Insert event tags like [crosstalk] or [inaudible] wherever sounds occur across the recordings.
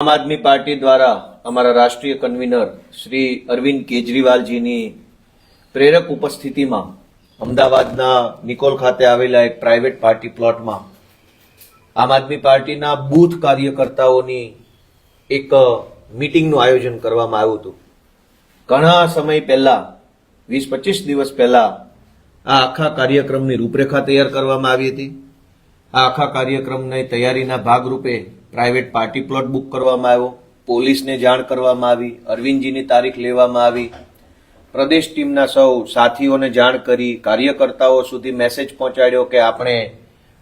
આમ આદમી પાર્ટી દ્વારા અમારા રાષ્ટ્રીય કન્વીનર શ્રી અરવિંદ કેજરીવાલજીની પ્રેરક ઉપસ્થિતિમાં અમદાવાદના નિકોલ ખાતે આવેલા એક પ્રાઇવેટ પાર્ટી પ્લોટમાં આમ આદમી પાર્ટીના બૂથ કાર્યકર્તાઓની એક મીટિંગનું આયોજન કરવામાં આવ્યું હતું. ઘણા સમય પહેલા, વીસ પચીસ દિવસ પહેલા આ આખા કાર્યક્રમની રૂપરેખા તૈયાર કરવામાં આવી હતી. આ આખા કાર્યક્રમની તૈયારીના ભાગરૂપે પ્રાઇવેટ પાર્ટી પ્લોટ બુક કરવામાં આવ્યો, પોલીસને જાણ કરવામાં આવી, અરવિંદજીની તારીખ લેવામાં આવી. પ્રદેશ ટીમના સૌ સાથીઓને જાણ કરી, કાર્યકર્તાઓ સુધી મેસેજ પહોંચાડ્યો કે આપણે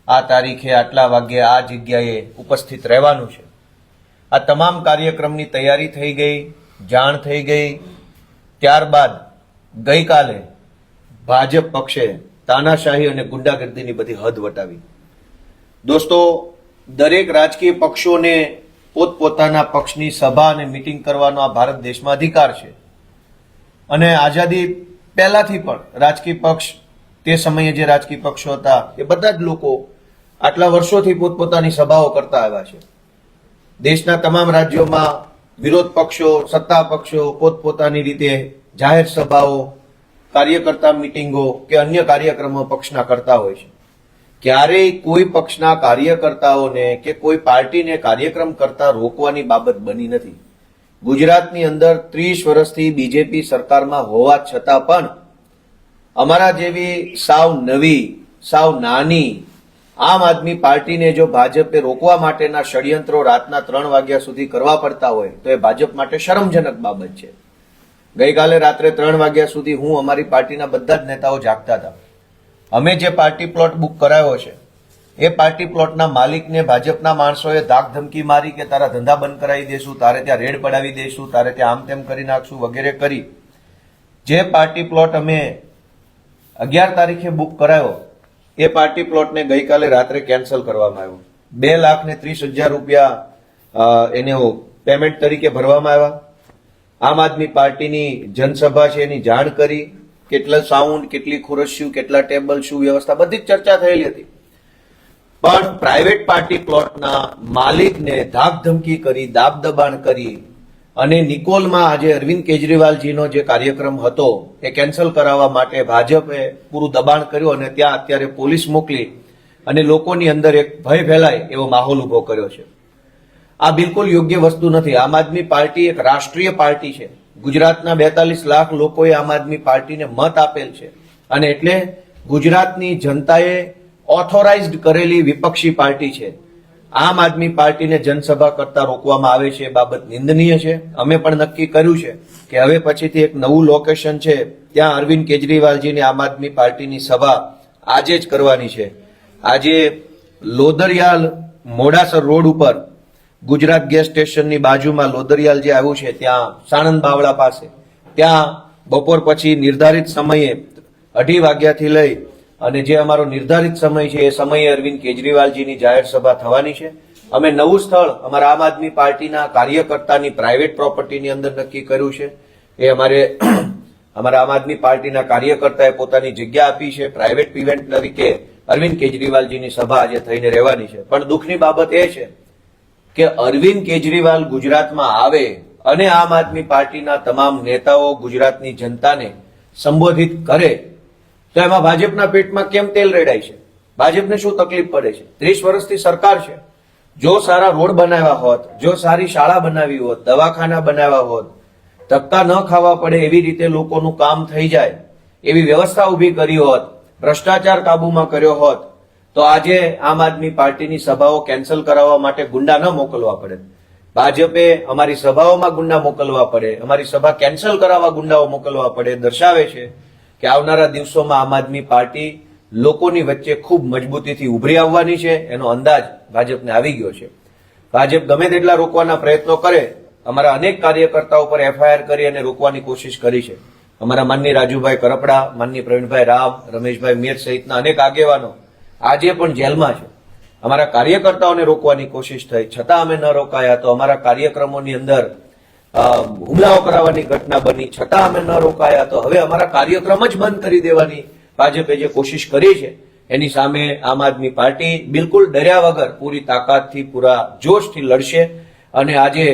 આ તારીખે આટલા વાગ્યે આ જગ્યાએ ઉપસ્થિત રહેવાનું છે. આ તમામ કાર્યક્રમની તૈયારી થઈ ગઈ, જાણ થઈ ગઈ. ત્યારબાદ ગઈકાલે ભાજપ પક્ષે તાનાશાહી અને ગુંડાગર્દીની બધી હદ વટાવી. દોસ્તો દરેક રાજકીય પક્ષોને પોતપોતાના પક્ષની સભા અને મિટિંગ કરવાનો આ ભારત દેશમાં અધિકાર છે. અને આઝાદી પહેલાથી પણ રાજકીય પક્ષ, તે સમયે જે રાજકીય પક્ષો હતા, એ બધા જ લોકો આટલા વર્ષોથી પોતપોતાની સભાઓ કરતા આવ્યા છે. દેશના તમામ રાજ્યોમાં વિરોધ પક્ષો, સત્તા પક્ષો પોતપોતાની રીતે જાહેર સભાઓ, કાર્યકર્તા મિટિંગો કે અન્ય કાર્યક્રમો પક્ષના કરતા હોય છે. ક્યારેય કોઈ પક્ષના કાર્યકર્તાઓને કે કોઈ પાર્ટીને કાર્યક્રમ કરતા રોકવાની બાબત બની નથી. ગુજરાતની અંદર ત્રીસ વર્ષથી બીજેપી સરકારમાં હોવા છતાં પણ અમારા જેવી સાવ નવી, સાવ નાની આમ આદમી પાર્ટીને જો ભાજપે રોકવા માટેના ષડયંત્રો રાતના ત્રણ વાગ્યા સુધી કરવા પડતા હોય, તો એ ભાજપ માટે શરમજનક બાબત છે. ગઈકાલે રાત્રે ત્રણ વાગ્યા સુધી હું અમારી પાર્ટીના બધા જ નેતાઓ જાગતા હતા. અમે જે પાર્ટી પ્લોટ બુક કરાયો છે, એ પાર્ટી પ્લોટના માલિકને ભાજપના માણસોએ ધાક ધમકી મારી કે તારા ધંધા બંધ કરાવી દેશું, તારે ત્યાં રેડ પડાવી દઈશું તારે ત્યાં આમ તેમ કરી નાખશું વગેરે કરી. જે પાર્ટી પ્લોટ અમે અગિયાર તારીખે બુક કરાયો, એ પાર્ટી પ્લોટને ગઈકાલે રાત્રે કેન્સલ કરવામાં આવ્યો. બે લાખ ને ત્રીસ હજાર રૂપિયા એને પેમેન્ટ તરીકે ભરવામાં આવ્યા. આમ આદમી પાર્ટીની જનસભા છે, એની જાણ કરી. કેટલા સાઉન્ડ કેટલી ખુરશ્યું કેટલા ટેબલ શું વ્યવસ્થા, બધી ચર્ચા થયેલી હતી. પણ પ્રાઇવેટ પાર્ટી પ્લોટના માલિકને ધાકધમકી કરી દાબ દબાણ કરી અને નિકોલમાં આજે અરવિંદ કેજરીવાલજીનો જે કાર્યક્રમ હતો, એ કેન્સલ કરાવવા માટે ભાજપે પૂરું દબાણ કર્યું અને ત્યાં અત્યારે પોલીસ મોકલી અને લોકોની અંદર એક ભય ફેલાય એવો માહોલ ઊભો કર્યો છે. આ બિલકુલ યોગ્ય વસ્તુ નથી. આમ આદમી પાર્ટી એક રાષ્ટ્રીય પાર્ટી છે. ગુજરાતના બેતાલીસ લાખ લોકોએ આમ આદમી પાર્ટીને મત આપેલ છે. અને એટલે ગુજરાતની જનતાએ ઓથોરાઇઝડ કરેલી વિપક્ષી પાર્ટી છે. આમ આદમી પાર્ટીને જનસભા કરતા રોકવામાં આવે છે એ બાબત નિંદનીય છે. અમે પણ નક્કી કર્યું છે કે હવે પછીથી એક નવું લોકેશન છે, ત્યાં અરવિંદ કેજરીવાલજીની આમ આદમી પાર્ટીની સભા આજે જ કરવાની છે. આજે લોદરિયાલ મોડાસર રોડ ઉપર ગુજરાત ગેસ સ્ટેશનની બાજુમાં લોદરિયાલ જે આવ્યું છે, ત્યાં સાણંદ બાવળા પાસે. ત્યાં બપોર પછી નિર્ધારિત સમયે અઢી વાગ્યાથી લઈ અને જે અમારો નિર્ધારિત સમય છે, એ સમયે અરવિંદ કેજરીવાલજીની જાહેર સભા થવાની છે. અમે નવું સ્થળ અમારા આમ આદમી પાર્ટીના કાર્યકર્તાની પ્રાઇવેટ પ્રોપર્ટીની અંદર નક્કી કર્યું છે. એ અમારે [clears throat] અમારા આમ આદમી પાર્ટીના કાર્યકર્તાએ પોતાની જગ્યા આપી છે. પ્રાઇવેટ ઇવેન્ટ તરીકે અરવિંદ કેજરીવાલજીની સભા આજે થઈને રહેવાની છે. પણ દુઃખની બાબત એ છે કે અરવિંદ કેજરીવાલ ગુજરાતમાં આવે અને આમ આદમી પાર્ટીના તમામ નેતાઓ ગુજરાતની જનતાને સંબોધિત કરે, તો એમાં ભાજપના પેટમાં કેમ તેલ રેડાય છે? ભાજપને શું તકલીફ પડે છે? ત્રીસ વર્ષથી સરકાર છે. જો સારા રોડ બનાવ્યા હોત, જો સારી શાળા બનાવી હોત, દવાખાના બનાવ્યા હોત, ધક્કા ન ખાવા પડે એવી રીતે લોકોનું કામ થઈ જાય, એવી વ્યવસ્થા ઊભી કરી હોત, ભ્રષ્ટાચાર કાબુમાં કર્યો હોત તો આજે આમ આદમી પાર્ટીની સભાઓ કેન્સલ કરાવવા માટે ગુંડા ન મોકલવા પડે. ભાજપે અમારી સભાઓમાં ગુંડા મોકલવા પડે. અમારી સભા કેન્સલ કરાવવા ગુંડાઓ મોકલવા પડે. દર્શાવે છે કે આવનારા દિવસોમાં આમ આદમી પાર્ટી લોકોની વચ્ચે ખૂબ મજબૂતીથી ઉભરી આવવાની છે. એનો અંદાજ ભાજપને આવી ગયો છે. ભાજપ ગમે તેટલા રોકવાના પ્રયત્નો કરે, અમારા અનેક કાર્યકર્તાઓ પર એફઆઈઆર કરી અને રોકવાની કોશિશ કરી છે. અમારા માનની રાજુભાઈ કરપડા માનની પ્રવીણભાઈ રામ રમેશભાઈ મેર સહિતના અનેક આગેવાનો આજે પણ જેલમાં છે. અમારા કાર્યકર્તાઓને રોકવાની કોશિશ થઈ. છતાં અમે ન રોકાયા તો અમારા કાર્યક્રમોની અંદર હુમલાઓ કરાવવાની ઘટના બની. છતાં અમે ન રોકાયા તો હવે અમારા કાર્યક્રમ જ બંધ કરી દેવાની ભાજપે જે કોશિશ કરી છે, એની સામે આમ આદમી પાર્ટી બિલકુલ ડર્યા વગર પૂરી તાકાતથી, પૂરા જોશથી લડશે અને આજે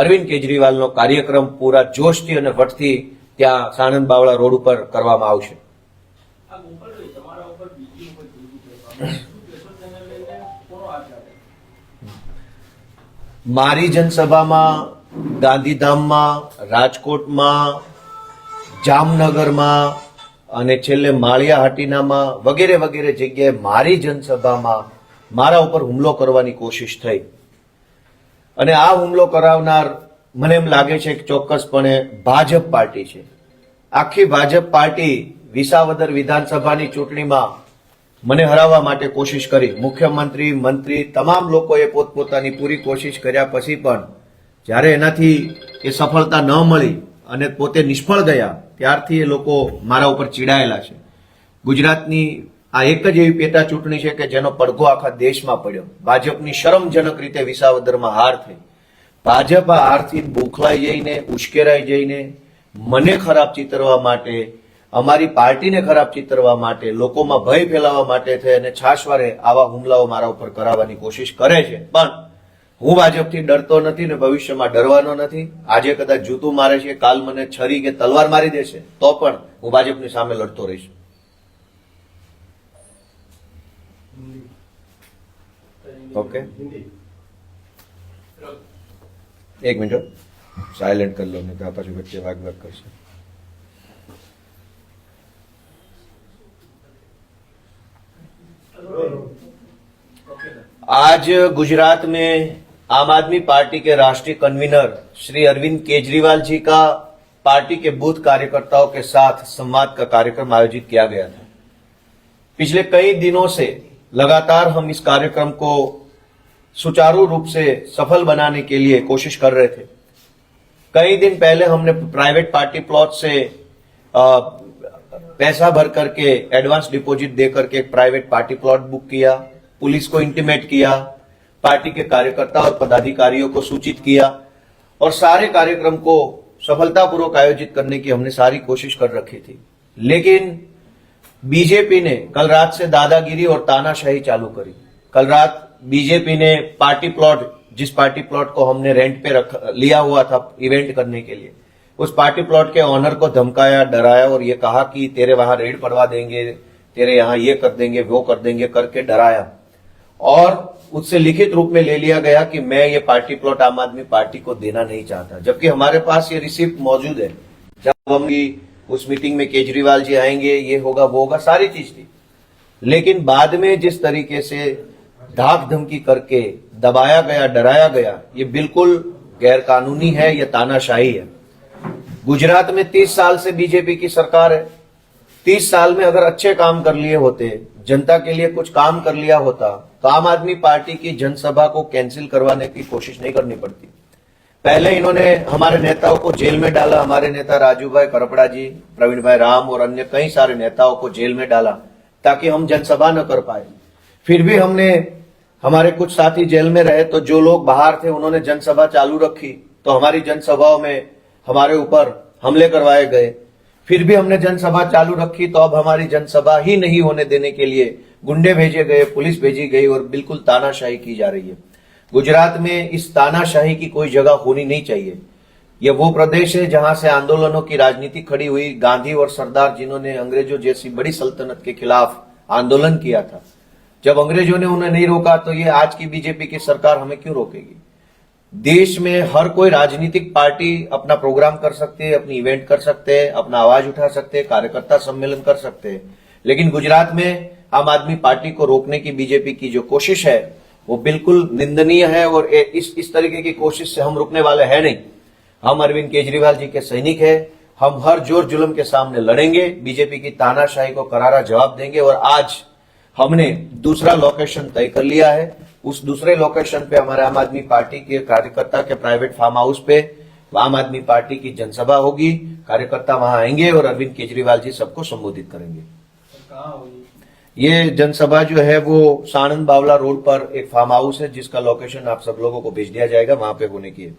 અરવિંદ કેજરીવાલનો કાર્યક્રમ પૂરા જોશથી અને વટથી ત્યાં સાણંદ બાવળા રોડ ઉપર કરવામાં આવશે. મારી જનસભામાં, ગાંધીધામમાં, રાજકોટમાં, જામનગરમાં અને છેલ્લે માળિયા હાટીનામાં વગેરે વગેરે જગ્યાએ મારી જનસભામાં મારા ઉપર હુમલો કરવાની કોશિશ થઈ. અને આ હુમલો કરાવનાર મને એમ લાગે છે કે ચોક્કસપણે ભાજપ પાર્ટી છે. આખી ભાજપ પાર્ટી વિસાવદર વિધાનસભાની ચૂંટણીમાં મને હરાવવા માટે કોશિશ કરી. મુખ્યમંત્રી, મંત્રી, તમામ લોકોએ પોતપોતાની પૂરી કોશિશ કર્યા પછી પણ જ્યારે એનાથી એ સફળતા ન મળી અને પોતે નિષ્ફળ ગયા, ત્યારથી એ લોકો મારા ઉપર ચીડાયેલા છે. ગુજરાતની આ એક જ એવી પેટા ચૂંટણી છે કે જેનો પડઘો આખા દેશમાં પડ્યો. ભાજપની શરમજનક રીતે વિસાવદરમાં હાર થઈ. ભાજપ આ હારથી બોખલાઈ જઈને, ઉશ્કેરાઈ જઈને મને ખરાબ ચિતરવા માટે અમારી પાર્ટીને ખરાબ ચિતરવા માટે લોકોમાં ભય ફેલાવવા માટે થઈ અને છાશવારે આવા હુમલાઓ મારા ઉપર કરાવવાની કોશિશ કરે છે. પણ હું ભાજપથી ડરતો નથી ને ભવિષ્યમાં ડરવાનો નથી. આજે કદાચ જૂતું મારે છે કાલ મને છરી કે તલવાર મારી દેશે તો પણ હું ભાજપની સામે લડતો રહીશ. ઓકે. એક મિનિટ સાયલેન્ટ કરી લો નહીં તો આ પાછું વચ્ચે વાગ વાગ કરશે. आज गुजरात में आम आदमी पार्टी के राष्ट्रीय कन्वीनर श्री अरविंद केजरीवाल जी का पार्टी के बूथ कार्यकर्ताओं के साथ संवाद का कार्यक्रम आयोजित किया गया था। पिछले कई दिनों से लगातार हम इस कार्यक्रम को सुचारू रूप से सफल बनाने के लिए कोशिश कर रहे थे। कई दिन पहले हमने प्राइवेट पार्टी प्लॉट से पैसा भर करके एडवांस डिपॉजिट दे करके एक प्राइवेट पार्टी प्लॉट बुक किया। पुलिस को इंटीमेट किया, पार्टी के कार्यकर्ता और पदाधिकारियों को सूचित किया और सारे कार्यक्रम को सफलतापूर्वक आयोजित करने की हमने सारी कोशिश कर रखी थी। लेकिन बीजेपी ने कल रात से दादागिरी और तानाशाही चालू करी। कल रात बीजेपी ने पार्टी प्लॉट, जिस पार्टी प्लॉट को हमने रेंट पे रख, लिया हुआ था इवेंट करने के लिए, उस पार्टी प्लॉट के ऑनर को धमकाया, डराया और ये कहा कि तेरे वहाँ रेड पड़वा देंगे, तेरे यहाँ ये कर देंगे, वो कर देंगे, करके डराया। और उससे लिखित रूप में ले लिया गया कि मैं ये पार्टी प्लॉट आम आदमी पार्टी को देना नहीं चाहता, जबकि हमारे पास ये रिसिप्ट मौजूद है। जब हम उस मीटिंग में केजरीवाल जी आएँगे, ये होगा, वो होगा, सारी चीज़ थी। लेकिन बाद में जिस तरीके से धाक धमकी करके दबाया गया, डराया गया, ये बिल्कुल गैर कानूनी है, ये तानाशाही है। गुजरात में तीस साल से बीजेपी की सरकार है। तीस साल में अगर अच्छे काम कर लिए होते, जनता के लिए कुछ काम कर लिया होता तो आम आदमी पार्टी की जनसभा को कैंसिल करवाने की कोशिश नहीं करनी पड़ती। पहले इन्होंने हमारे नेताओं को जेल में डाला, हमारे नेता राजू भाई करपड़ा जी, प्रवीण भाई राम और अन्य कई सारे नेताओं को जेल में डाला ताकि हम जनसभा न कर पाए। फिर भी हमने, हमारे कुछ साथी जेल में रहे तो जो लोग बाहर थे उन्होंने जनसभा चालू रखी तो हमारी जनसभाओं में हमारे ऊपर हमले करवाए गए। फिर भी हमने जनसभा चालू रखी तो अब हमारी जनसभा ही नहीं होने देने के लिए गुंडे भेजे गए, पुलिस भेजी गई और बिल्कुल तानाशाही की जा रही है। गुजरात में इस तानाशाही की कोई जगह होनी नहीं चाहिए। यह वो प्रदेश है जहाँ से आंदोलनों की राजनीति खड़ी हुई गांधी और सरदार जिन्होंने अंग्रेज़ों जैसी बड़ी सल्तनत के खिलाफ आंदोलन किया था। जब अंग्रेज़ों ने उन्हें नहीं रोका तो ये आज की बीजेपी की सरकार हमें क्यों रोकेगी? देश में हर कोई राजनीतिक पार्टी अपना प्रोग्राम कर सकते है, अपनी इवेंट कर सकते हैं, अपना आवाज़ उठा सकते हैं, कार्यकर्ता सम्मेलन कर सकते हैं। लेकिन गुजरात में आम आदमी पार्टी को रोकने की बीजेपी की जो कोशिश है, वो बिल्कुल निंदनीय है और इस इस तरीके की कोशिश से हम रुकने वाले हैं नहीं। हम अरविंद केजरीवाल जी के सैनिक हैं, हम हर ज़ोर जुलम के सामने लड़ेंगे बीजेपी की तानाशाही को करारा जवाब देंगे और आज हमने दूसरा लोकेशन तय कर लिया है। उस दूसरे लोकेशन पे हमारे आम आदमी पार्टी के कार्यकर्ता के प्राइवेट फार्म हाउस पे आम आदमी पार्टी की जनसभा होगी। कार्यकर्ता वहाँ आएँगे और अरविंद केजरीवाल जी सबको संबोधित करेंगे। कहाँ ये जनसभा जो है वो साणंद बावला रोड पर एक फार्म हाउस है जिसका लोकेशन आप सब लोगों को भेज दिया जाएगा वहां पे होने की है